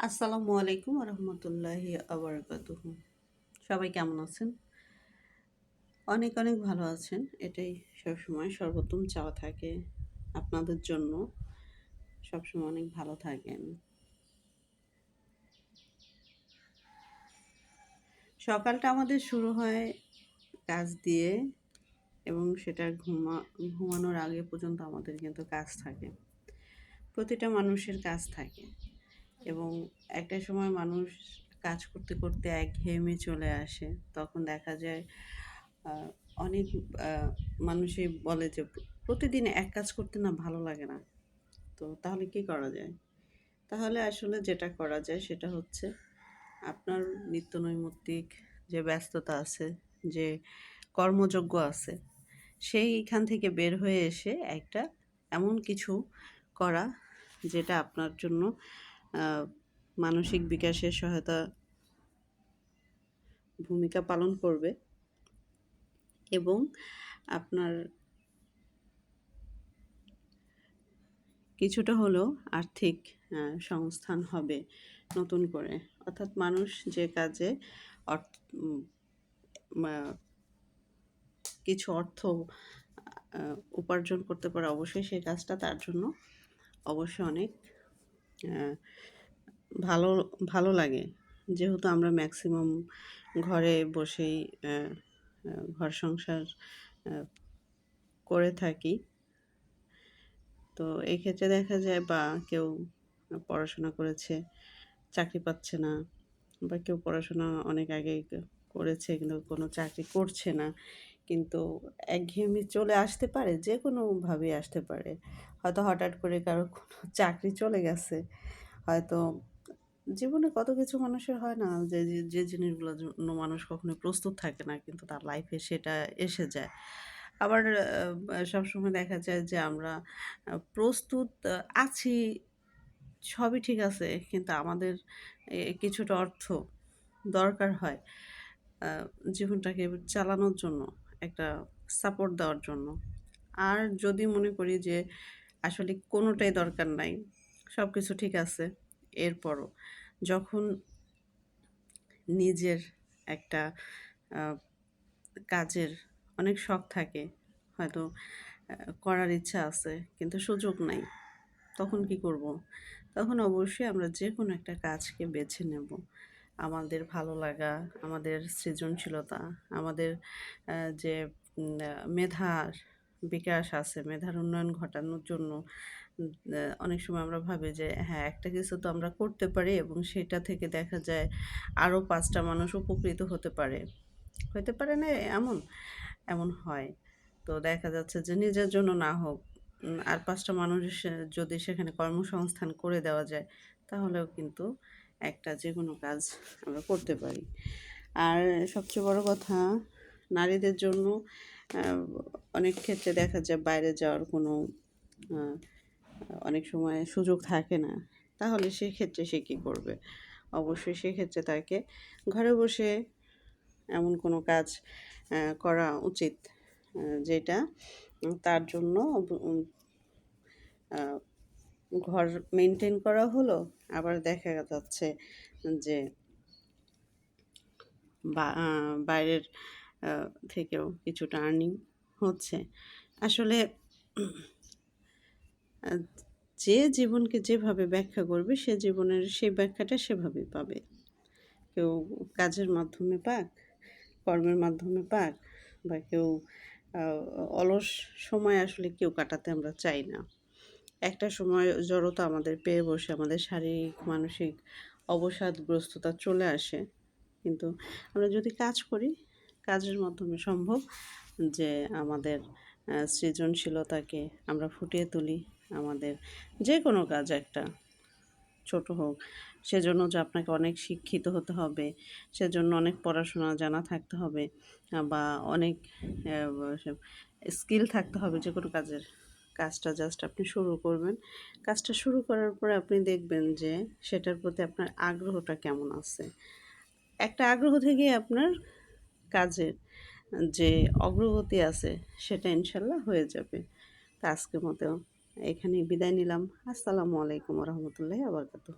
আসসালামু আলাইকুম রহমতুল্লাহি আবরকাতুহ। সবাই কেমন আছেন? অনেক অনেক ভালো আছেন, এটাই সবসময় সর্বোত্তম চাওয়া থাকে আপনাদের জন্য। সবসময় অনেক ভালো থাকেন। সকালটা আমাদের শুরু হয় কাজ দিয়ে এবং সেটা ঘুমা, ঘুমানোর আগে পর্যন্ত আমাদের কিন্তু কাজ থাকে। প্রতিটা মানুষের কাজ থাকে। এবং একটা সময় মানুষ কাজ করতে করতে এক একঘেয়েমি চলে আসে। তখন দেখা যায় অনেক মানুষই বলে যে, প্রতিদিন এক কাজ করতে না ভালো লাগে না। তো তাহলে কি করা যায়? তাহলে আসলে যেটা করা যায় সেটা হচ্ছে, আপনার নিত্য নৈমিত্তিক যে ব্যস্ততা আছে, যে কর্মযোগ্য আছে, সেইখান থেকে বের হয়ে এসে একটা এমন কিছু করা, যেটা আপনার জন্য মানসিক বিকাশের সহায়তা ভূমিকা পালন করবে এবং আপনার কিছুটা হলেও আর্থিক সংস্থান হবে নতুন করে। অর্থাৎ মানুষ যে কাজে অর্থ কিছু অর্থ উপার্জন করতে পারে অবশ্যই সেই কাজটা তার জন্য অবশ্যই অনেক ভালো ভালো লাগে। যেহেতু আমরা ম্যাক্সিমাম ঘরে বসেই ঘর সংসার করে থাকি। তো এই ক্ষেত্রে দেখা যায় বা কেউ পড়াশোনা করেছে, চাকরি পাচ্ছে না, বা কেউ পড়াশোনা অনেক আগে করেছে, কিন্তু কোনো চাকরি করছে না কিন্তু একঘেয়েমি চলে আসতে পারে যে কোনোভাবেই আসতে পারে। হয়তো হঠাৎ করে কারও কোনো চাকরি চলে গেছে, হয়তো জীবনে কত কিছু মানুষের হয় না যে যে জিনিসগুলোর জন্য মানুষ কখনো প্রস্তুত থাকে না, কিন্তু তার লাইফে সেটা এসে যায়। আবার সবসময় দেখা যায় যে আমরা প্রস্তুত আছি, সবই ঠিক আছে, কিন্তু আমাদের কিছুটা অর্থ দরকার হয় জীবনটাকে চালানোর জন্য। একটা সাপোর্ট দেওয়ার জন্য। আর যদি মনে করি যে আসলে কোনোটাই দরকার নাই সব কিছু ঠিক আছে, এরপরও যখন নিজের একটা কাজের অনেক শখ থাকে, হয়তো করার ইচ্ছা আছে, কিন্তু সুযোগ নাই, তখন কি করব? তখন অবশ্যই আমরা যে কোনো একটা কাজকে বেছে নেব। আমাদের ভালো লাগা, আমাদের সৃজনশীলতা, আমাদের যে মেধার বিকাশ আছে, মেধার উন্নয়ন ঘটানোর জন্য অনেক সময় আমরা ভাবি যে হ্যাঁ একটা কিছু তো আমরা করতে পারি এবং সেটা থেকে দেখা যায় আরও পাঁচটা মানুষ উপকৃত হতে পারে। হতে পারে না এমন? এমন হয়। তো দেখা যাচ্ছে যে, নিজের জন্য না হোক আর পাঁচটা মানুষ যদি সেখানে কর্মসংস্থান করে দেওয়া যায়, তাহলেও কিন্তু একটা যে কোনো কাজ আমরা করতে পারি। আর সবচেয়ে বড় কথা, নারীদের জন্য অনেক ক্ষেত্রে দেখা যায় বাইরে যাওয়ার কোনো অনেক সময় সুযোগ থাকে না। তাহলে সেক্ষেত্রে সে কী করবে? অবশ্যই সেক্ষেত্রে তাকে ঘরে বসে এমন কোনো কাজ করা উচিত যেটা তার জন্য ঘর মেনটেন করা হলো, আবার দেখা যাচ্ছে যে বাইরের থেকেও কিছুটা আর্নিং হচ্ছে। আসলে যে জীবনকে যেভাবে ব্যাখ্যা করবে, সে জীবনের সেই ব্যাখ্যাটা সেভাবেই পাবে। কেউ কাজের মাধ্যমে পাক, কর্মের মাধ্যমে পাক, বা কেউ অলস সময় আসলে কেউ কাটাতে আমরা চাই না। একটা সময় জড়তা আমাদের পেয়ে বসে, আমাদের শারীরিক, মানসিক অবসাদগ্রস্ততা চলে আসে। কিন্তু আমরা যদি কাজ করি, কাজের মাধ্যমে সম্ভব যে আমাদের সৃজনশীলতাকে আমরা ফুটিয়ে তুলি, আমাদের যে কোনো কাজ একটা, ছোট হোক। সেজন্য যে আপনাকে অনেক শিক্ষিত হতে হবে, সেজন্য অনেক পড়াশোনা জানা থাকতে হবে, বা অনেক স্কিল থাকতে হবে যে কোনো কাজের। কাজটা জাস্ট আপনি শুরু করবেন। কাজটা শুরু করার পরে আপনি দেখবেন যে সেটার প্রতি আপনার আগ্রহটা কেমন আছে। একটা আগ্রহ থেকে আপনার কাজের যে অগ্রগতি আছে সেটা ইনশাল্লাহ হয়ে যাবে। তা আজকের মতো এখানে বিদায় নিলাম। আসসালামু আলাইকুম রহমতুল্লাহ আবরকাতুহ